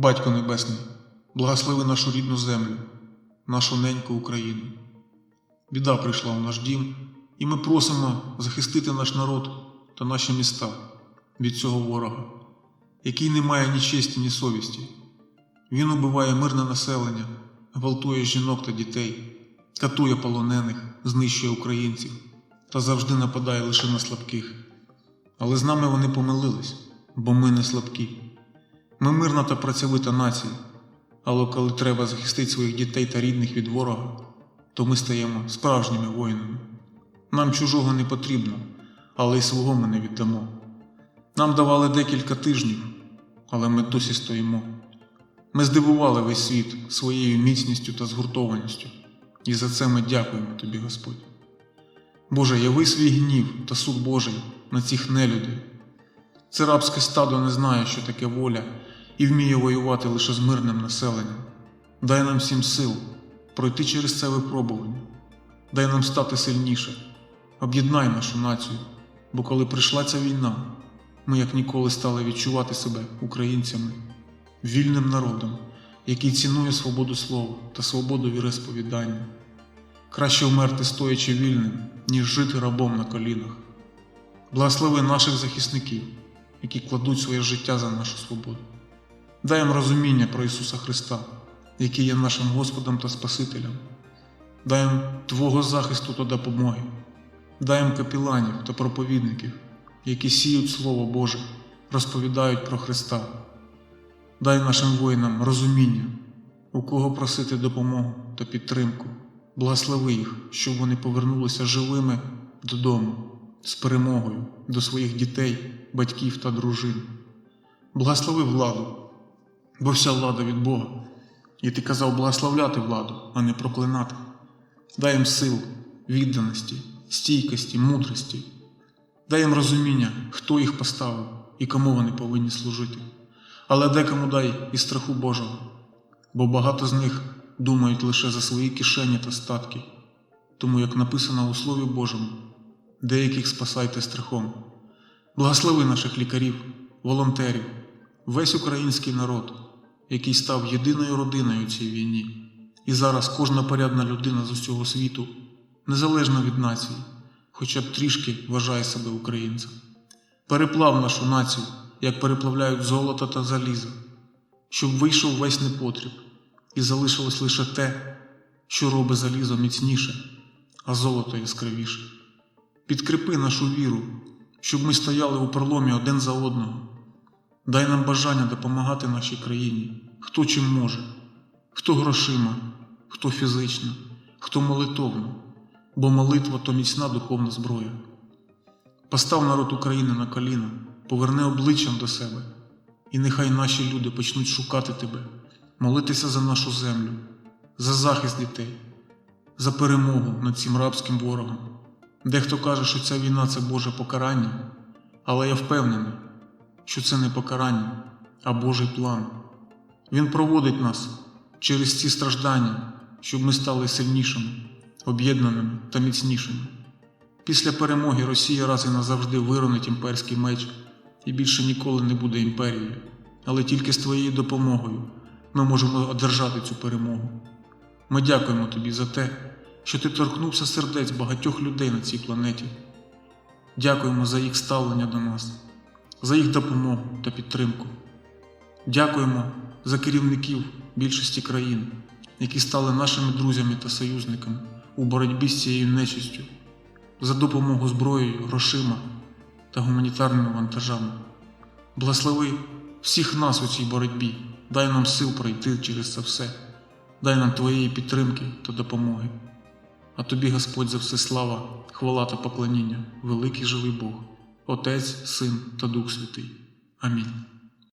Батько Небесний, благослови нашу рідну землю, нашу неньку Україну. Біда прийшла у наш дім, і ми просимо захистити наш народ та наші міста від цього ворога, який не має ні честі, ні совісті. Він убиває мирне населення, гвалтує жінок та дітей, катує полонених, знищує українців та завжди нападає лише на слабких. Але з нами вони помилились, бо ми не слабкі. Ми мирна та працьовита нація, але коли треба захистити своїх дітей та рідних від ворога, то ми стаємо справжніми воїнами. Нам чужого не потрібно, але й свого ми не віддамо. Нам давали декілька тижнів, але ми досі стоїмо. Ми здивували весь світ своєю міцністю та згуртованістю, і за це ми дякуємо тобі, Господь. Боже, яви свій гнів та суд Божий на цих нелюдей. Це рабське стадо не знає, що таке воля, і вміє воювати лише з мирним населенням. Дай нам всім сил пройти через це випробування, дай нам стати сильніше, об'єднай нашу націю, бо коли прийшла ця війна, ми як ніколи стали відчувати себе українцями, вільним народом, який цінує свободу слова та свободу віросповідання. Краще вмерти стоячи вільним, ніж жити рабом на колінах. Благослови наших захисників, які кладуть своє життя за нашу свободу. Дай їм розуміння про Ісуса Христа, який є нашим Господом та Спасителем. Дай їм Твого захисту та допомоги. Дай їм капіланів та проповідників, які сіють Слово Боже, розповідають про Христа. Дай нашим воїнам розуміння, у кого просити допомогу та підтримку. Благослови їх, щоб вони повернулися живими додому з перемогою до своїх дітей, батьків та дружин. Благослови владу, бо вся влада від Бога. І ти казав благословляти владу, а не проклинати. Дай їм сил, відданості, стійкості, мудрості. Дай їм розуміння, хто їх поставив і кому вони повинні служити. Але декому дай і страху Божого, бо багато з них думають лише за свої кишені та статки. Тому, як написано у Слові Божому, деяких спасайте страхом. Благослови наших лікарів, волонтерів, весь український народ, який став єдиною родиною у цій війні. І зараз кожна порядна людина з усього світу, незалежно від нації, хоча б трішки вважає себе українцем. Переплав нашу націю, як переплавляють золото та залізо, щоб вийшов весь непотріб, і залишилось лише те, що робить залізо міцніше, а золото яскравіше. Підкріпи нашу віру, щоб ми стояли у проломі один за одного. Дай нам бажання допомагати нашій країні, хто чим може, хто грошима, хто фізично, хто молитовно, бо молитва то міцна духовна зброя. Постав народ України на коліна, поверни обличчям до себе, і нехай наші люди почнуть шукати тебе, молитися за нашу землю, за захист дітей, за перемогу над цим рабським ворогом. Дехто каже, що ця війна це Боже покарання, але я впевнений, що це не покарання, а Божий план. Він проводить нас через ці страждання, щоб ми стали сильнішими, об'єднаними та міцнішими. Після перемоги Росія раз і назавжди виронить імперський меч і більше ніколи не буде імперією, але тільки з твоєю допомогою ми можемо одержати цю перемогу. Ми дякуємо тобі за те, що ти торкнувся сердець багатьох людей на цій планеті. Дякуємо за їх ставлення до нас, за їх допомогу та підтримку. Дякуємо за керівників більшості країн, які стали нашими друзями та союзниками у боротьбі з цією нечистю, за допомогу зброєю, грошима та гуманітарними вантажами. Благослови всіх нас у цій боротьбі, дай нам сил пройти через це все, дай нам Твоєї підтримки та допомоги. А тобі, Господь, за все слава, хвала та поклоніння, великий живий Бог, Отець, Син та Дух Святий. Амінь.